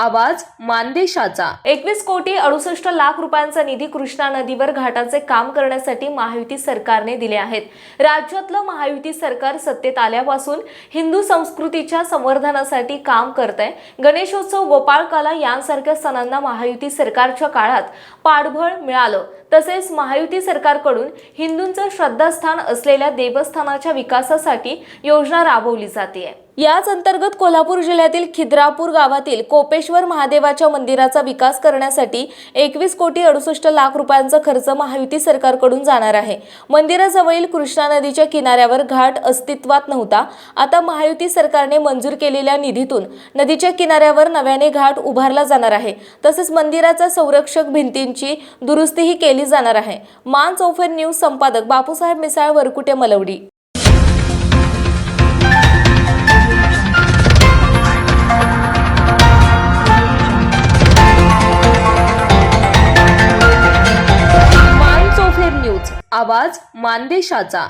आवाज मानदेशाचा. एकवीस कोटी अडुसष्ट लाख रुपयांचा निधी कृष्णा नदीवर घाटाचे काम करण्यासाठी महायुती सरकारने दिले आहेत. राज्यातलं महायुती सरकार सत्तेत आल्यापासून हिंदू संस्कृतीच्या संवर्धनासाठी काम करत आहे गणेशोत्सव गोपाळकाला यांसारख्या सणांना महायुती सरकारच्या काळात पाठबळ मिळालं. तसेच महायुती सरकारकडून हिंदूंचं श्रद्धास्थान असलेल्या देवस्थानाच्या विकासासाठी योजना राबवली जाते. याच अंतर्गत कोल्हापूर जिल्ह्यातील खिद्रापूर गावातील कोपेश्वर महादेवाच्या मंदिराचा विकास करण्यासाठी एकवीस कोटी अडुसष्ट लाख रुपयांचा खर्च महायुती सरकारकडून जाणार आहे. मंदिराजवळील कृष्णा नदीच्या किनाऱ्यावर घाट अस्तित्वात नव्हता. आता महायुती सरकारने मंजूर केलेल्या निधीतून नदीच्या किनाऱ्यावर नव्याने घाट उभारला जाणार आहे. तसेच मंदिराचा संरक्षक भिंतींची दुरुस्तीही केली जाणार आहे. मान चौफेर न्यूज संपादक बापूसाहेब मिसाळ वरकुटे मलवडी. न्यूज आवाज मानदेशाचा.